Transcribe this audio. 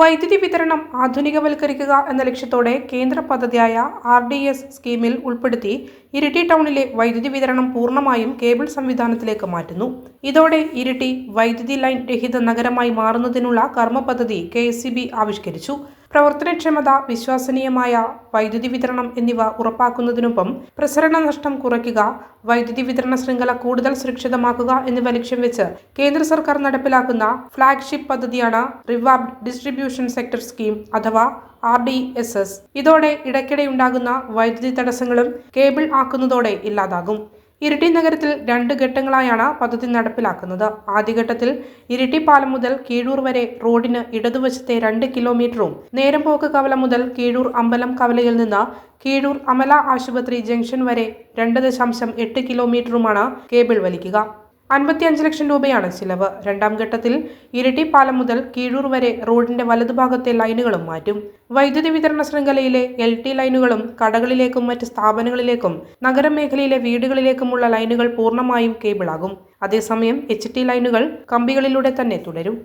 വൈദ്യുതി വിതരണം ആധുനികവൽക്കരിക്കുക എന്ന ലക്ഷ്യത്തോടെ കേന്ദ്ര പദ്ധതിയായ ആർ ഡി എസ് സ്കീമിൽ ഉൾപ്പെടുത്തി ഇരിട്ടി ടൗണിലെ വൈദ്യുതി വിതരണം പൂർണമായും കേബിൾ സംവിധാനത്തിലേക്ക് മാറ്റുന്നു. ഇതോടെ ഇരിട്ടി വൈദ്യുതി ലൈൻ രഹിത നഗരമായി മാറുന്നതിനുള്ള കർമ്മ പദ്ധതി കെ ആവിഷ്കരിച്ചു. പ്രവർത്തനക്ഷമത വിശ്വസനീയമായ വൈദ്യുതി വിതരണം എന്നിവ ഉറപ്പാക്കുന്നതിനൊപ്പം പ്രസരണ നഷ്ടം കുറയ്ക്കുക വൈദ്യുതി വിതരണ ശൃംഖല കൂടുതൽ സുരക്ഷിതമാക്കുക എന്നിവ ലക്ഷ്യം വെച്ച് കേന്ദ്ര സർക്കാർ നടപ്പിലാക്കുന്ന ഫ്ളാഗ്ഷിപ്പ് പദ്ധതിയാണ് റിവാബ്ഡ് ഡിസ്ട്രിബ്യൂഷൻ സെക്ടർ സ്കീം അഥവാ ആർ ഡി എസ് എസ്. ഇതോടെ ഇടയ്ക്കിടെ ഉണ്ടാകുന്ന വൈദ്യുതി തടസ്സങ്ങളും കേബിൾ ആക്കുന്നതോടെ ഇല്ലാതാകും. ഇരിട്ടി നഗരത്തിൽ രണ്ട് ഘട്ടങ്ങളായാണ് പദ്ധതി നടപ്പിലാക്കുന്നത്. ആദ്യഘട്ടത്തിൽ ഇരിട്ടി പാലം മുതൽ കീഴൂർ വരെ റോഡിന് ഇടതുവശത്തെ രണ്ട് കിലോമീറ്ററും നേരമ്പോക്ക് കവല മുതൽ കീഴൂർ അമ്പലം കവലയിൽ നിന്ന് കീഴൂർ അമല ആശുപത്രി ജംഗ്ഷൻ വരെ രണ്ട് ദശാംശം എട്ട് കിലോമീറ്ററുമാണ് കേബിൾ വലിക്കുക. അൻപത്തിയഞ്ച് ലക്ഷം രൂപയാണ് ചിലവ്. രണ്ടാം ഘട്ടത്തിൽ ഇരിട്ടി പാലം മുതൽ കീഴൂർ വരെ റോഡിന്റെ വലതുഭാഗത്തെ ലൈനുകളും മാറ്റും. വൈദ്യുതി വിതരണ ശൃംഖലയിലെ എൽ ടി ലൈനുകളും കടകളിലേക്കും മറ്റ് സ്ഥാപനങ്ങളിലേക്കും നഗരമേഖലയിലെ വീടുകളിലേക്കുമുള്ള ലൈനുകൾ പൂർണമായും കേബിളാകും. അതേസമയം എച്ച് ടി ലൈനുകൾ കമ്പികളിലൂടെ തന്നെ തുടരും.